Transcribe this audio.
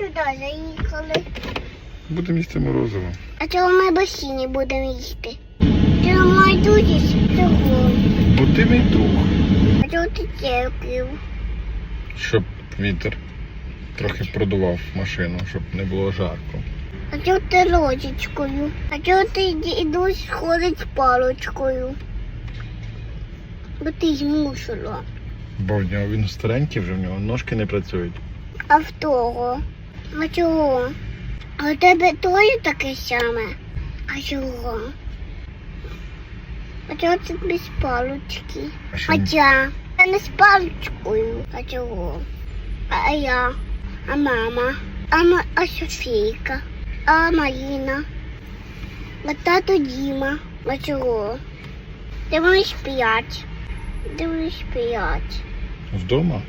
сюди заїхали. Будемо їсти морозиво. А чого ми басіні будемо їсти? Чого має дуже чого? Бо ти мій друг. А чого ти терпів? Щоб вітер трохи продував машину, щоб не було жарко. А чого ти ложечкою? А чого ти дідусь ходить з палочкою? Бо ти змусила. Бо в нього він старенький вже, в нього ножки не працюють. А в того? А чого? А у тебе теж таке саме? А чого? А чого ти без палочки? А що? Я не з паличкою. А чого? А я? А мама? А, ма... а Софійка? А Маріна? А тато Діма? А чого? Де вони спять? Де вони спять? вдома?